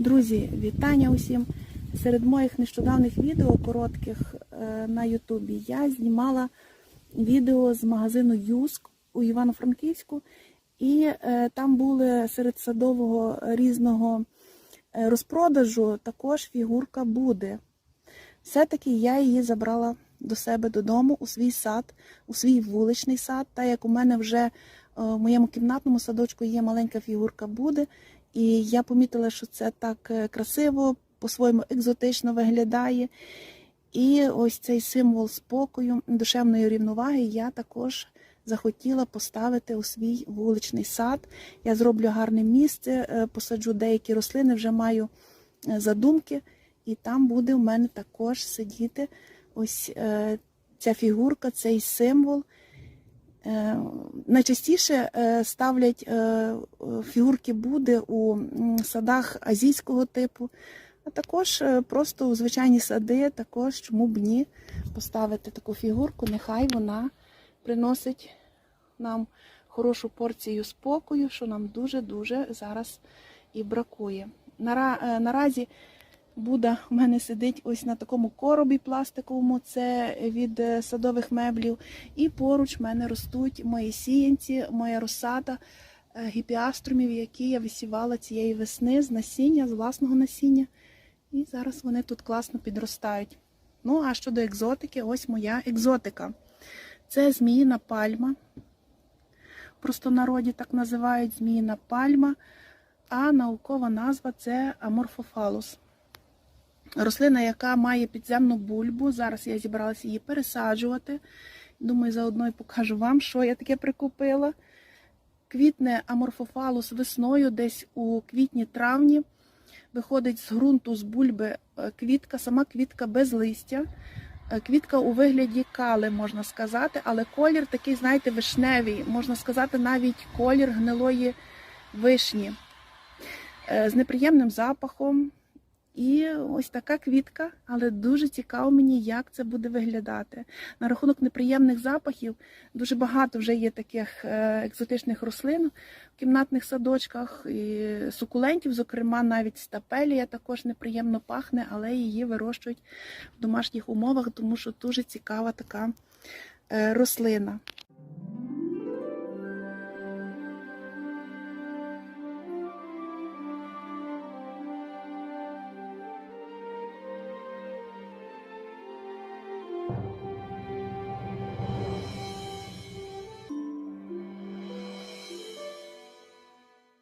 Друзі, вітання усім! Серед моїх нещодавних відео коротких е, на Ютубі я знімала відео з магазину Юск у Івано-Франківську, і е, там були серед садового різного е, розпродажу також фігурка Буди. Все-таки я її забрала до себе додому у свій сад, у свій вуличний сад, та як у мене вже в моєму кімнатному садочку є маленька фігурка Буди. І я помітила, що це так е, красиво, по-своєму екзотично виглядає. І ось цей символ спокою, душевної рівноваги я також захотіла поставити у свій вуличний сад. Я зроблю гарне місце, е, посаджу деякі рослини, вже маю е, задумки, і там буде у мене також сидіти ось е, ця фігурка, цей символ. Е, Найчастіше е, ставлять е, фігурки Буди у садах азійського типу, а також просто у звичайні сади, також чому б ні поставити таку фігурку, нехай вона приносить нам хорошу порцію спокою, що нам дуже-дуже зараз і бракує. Наразі Буда у мене сидить ось на такому коробі пластиковому, це від е, садових меблів. І поруч в мене ростуть мої сіянці, моя розсада е, гіпіаструмів, які я висівала цієї весни з насіння, з власного насіння. І зараз вони тут класно підростають. Ну, а щодо екзотики, ось моя екзотика. Це зміїна пальма. В простонароді так називають зміїна пальма, а наукова назва це аморфофалус. Рослина, яка має підземну бульбу. Зараз я зібралася її пересаджувати. Думаю, заодно і покажу вам, що я таке прикупила. Квітне аморфофалус весною, десь у квітні-травні. Виходить з ґрунту, з бульби е, квітка, сама квітка без листя. Е, Квітка у вигляді кали, можна сказати, але колір такий, знаєте, вишневий, можна сказати, навіть колір гнилої вишні. Е, З неприємним запахом. І ось така квітка, але дуже цікаво мені, як це буде виглядати. На рахунок неприємних запахів дуже багато вже є таких е, екзотичних рослин в кімнатних садочках, і сукулентів, зокрема, навіть стапелія також неприємно пахне, але її вирощують в домашніх умовах, тому що дуже цікава така е, рослина.